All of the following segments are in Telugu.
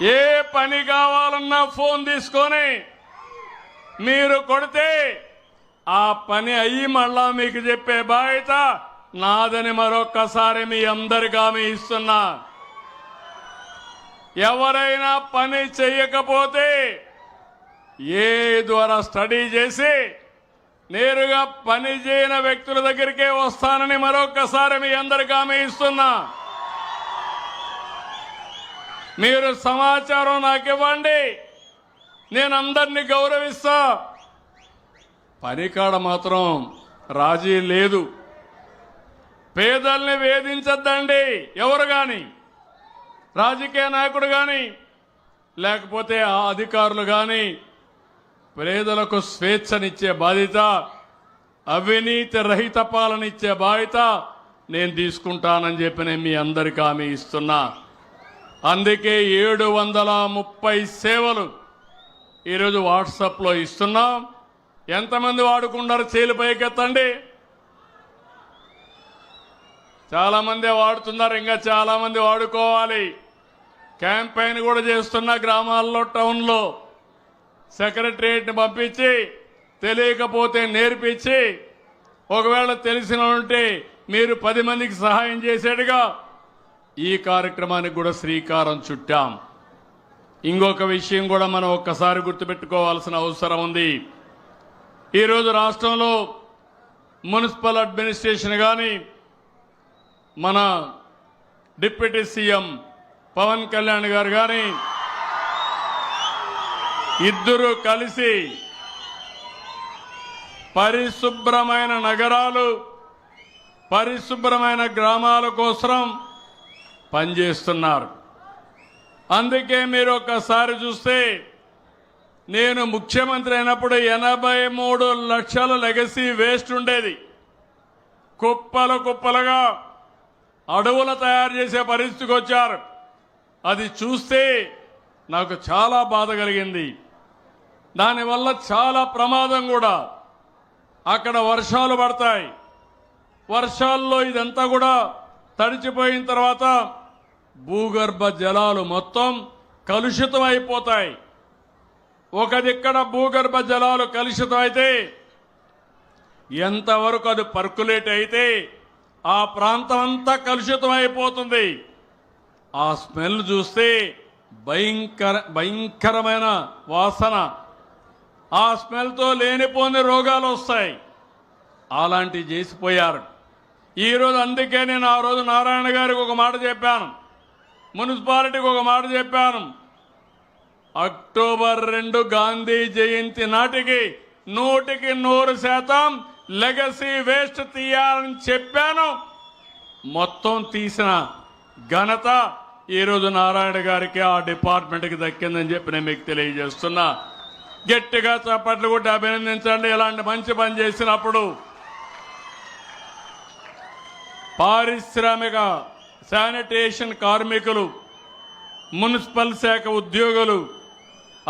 ఏ పని కావాలన్నా ఫోన్ తీసుకొని మీరు కొడితే ఆ పని అయ్యి మళ్ళా మీకు చెప్పే బాధ్యత నాదని మరొక్కసారి మీ అందరికీ హామీ ఇస్తున్నా. ఎవరైనా పని చెయ్యకపోతే ఏ ద్వారా స్టడీ చేసి నేరుగా పని చేయని వ్యక్తుల దగ్గరికే వస్తానని మరొక్కసారి మీ అందరికీ ఇస్తున్నా. మీరు సమాచారం నాకు ఇవ్వండి. నేను అందరినీ గౌరవిస్తా. పనికాడ మాత్రం రాజీ లేదు. పేదల్ని వేధించద్దండి ఎవరు కానీ రాజకీయ నాయకుడు కానీ లేకపోతే ఆ అధికారులు కానీ పేదలకు స్వేచ్ఛనిచ్చే బాధ్యత అవినీతి రహిత పాలన ఇచ్చే బాధ్యత నేను తీసుకుంటానని చెప్పి నేను మీ అందరికీ హామీ ఇస్తున్నా. అందుకే ఏడు వందల ముప్పై సేవలు ఈరోజు వాట్సాప్లో ఇస్తున్నాం. ఎంతమంది వాడుకున్నారు చేలు పైకెత్తండి. చాలామంది వాడుతున్నారు ఇంకా చాలామంది వాడుకోవాలి. క్యాంపెయిన్ కూడా చేస్తున్న గ్రామాల్లో టౌన్లో. సెక్రటరియట్ని పంపించి తెలియకపోతే నేర్పించి ఒకవేళ తెలిసిన ఉంటే మీరు పది మందికి సహాయం చేసేట్టుగా ఈ కార్యక్రమానికి కూడా శ్రీకారం చుట్టాం. ఇంకొక విషయం కూడా మనం ఒక్కసారి గుర్తుపెట్టుకోవాల్సిన అవసరం ఉంది. ఈరోజు రాష్ట్రంలో మున్సిపల్ అడ్మినిస్ట్రేషన్ కానీ మన డిప్యూటీ సీఎం పవన్ కళ్యాణ్ గారు కానీ ఇద్దరు కలిసి పరిశుభ్రమైన నగరాలు పరిశుభ్రమైన గ్రామాల కోసం పనిచేస్తున్నారు. అందుకే మీరు ఒక్కసారి చూస్తే నేను ముఖ్యమంత్రి అయినప్పుడు ఎనభై మూడు లక్షల లెగసీ వేస్ట్ ఉండేది. కుప్పలు కుప్పలుగా అడవులు తయారు చేసే పరిస్థితికి వచ్చారు. అది చూస్తే నాకు చాలా బాధ కలిగింది. దానివల్ల చాలా ప్రమాదం కూడా. అక్కడ వర్షాలు పడతాయి. వర్షాల్లో ఇదంతా కూడా తడిచిపోయిన తర్వాత భూగర్భ జలాలు మొత్తం కలుషితం అయిపోతాయి ఒక దిక్కడ భూగర్భ జలాలు కలుషితం అయితే ఎంతవరకు అది పర్కులేట్ అయితే ఆ ప్రాంతం అంతా కలుషితం అయిపోతుంది ఆ స్మెల్ చూస్తే భయంకర భయంకరమైన వాసన. ఆ స్మెల్తో లేనిపోని రోగాలు వస్తాయి. అలాంటివి చేసిపోయారు. ఈరోజు అందుకే నేను ఆ రోజు నారాయణ గారికి ఒక మాట చెప్పాను. మున్సిపాలిటీకి ఒక మాట చెప్పాను. అక్టోబర్ రెండు గాంధీ జయంతి నాటికి నూటికి నూరు శాతం లెగసీ వేస్ట్ తీయాలని చెప్పాను. మొత్తం తీసిన ఘనత ఈరోజు నారాయణ గారికి ఆ డిపార్ట్మెంట్కి దక్కిందని చెప్పి నేను మీకు తెలియజేస్తున్నా. గట్టిగా చప్పట్లు కొట్టి అభినందించండి. ఇలాంటి మంచి పని చేసినప్పుడు పారిశ్రామిక శానిటేషన్ కార్మికులు మున్సిపల్ శాఖ ఉద్యోగులు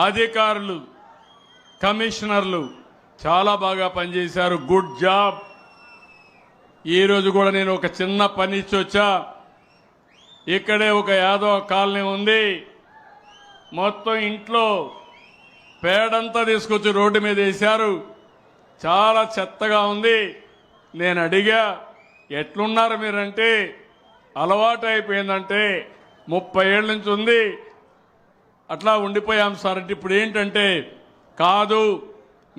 అధికారులు కమిషనర్లు చాలా బాగా పనిచేశారు. Good job. ఈరోజు కూడా నేను ఒక చిన్న పని ఇచ్చి వచ్చా ఇక్కడే ఒక యాదవ కాలనీ ఉంది. మొత్తం ఇంట్లో పేడంతా తీసుకొచ్చి రోడ్డు మీద వేశారు. చాలా చెత్తగా ఉంది. నేను అడిగా ఎట్లున్నారు మీరంటే? అలవాటు అయిపోయిందంటే ముప్పై ఏళ్ళ నుంచి ఉంది. అట్లా ఉండిపోయాం సార్. అంటే ఇప్పుడు ఏంటంటే కాదు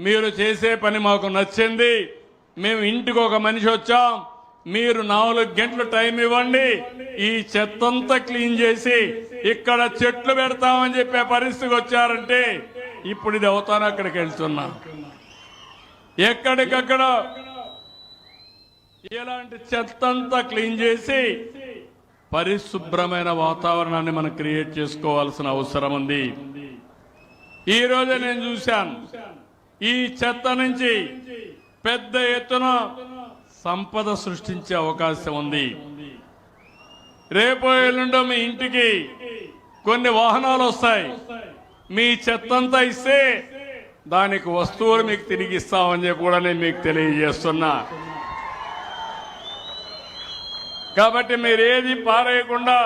మీరు చేసే పని మాకు నచ్చింది. మేము ఇంటికి ఒక మనిషి వచ్చాం. మీరు నాలుగు గంటలు టైం ఇవ్వండి. ఈ చెత్తంతా క్లీన్ చేసి ఇక్కడ చెట్లు పెడతామని చెప్పే పరిస్థితికి వచ్చారంటే ఇప్పుడు ఇది అవుతాను అక్కడికి వెళ్తున్నా? ఎక్కడికక్కడ ఇలాంటి చెత్తంతా క్లీన్ చేసి పరిశుభ్రమైన వాతావరణాన్ని మనం క్రియేట్ చేసుకోవాల్సిన అవసరం ఉంది. ఈ రోజే నేను చూశాను. ఈ చెత్త నుంచి పెద్ద ఎత్తున సంపద సృష్టించే అవకాశం ఉంది. రేపు ఎల్లుండో మీ ఇంటికి కొన్ని వాహనాలు వస్తాయి. మీ చెత్తంతా ఇస్తే దానికి వస్తువులు మీకు తిరిగి ఇస్తామని చెప్పి కూడా నేను మీకు తెలియజేస్తున్నా. కాబట్టి మీరు ఏది పారేయకుండా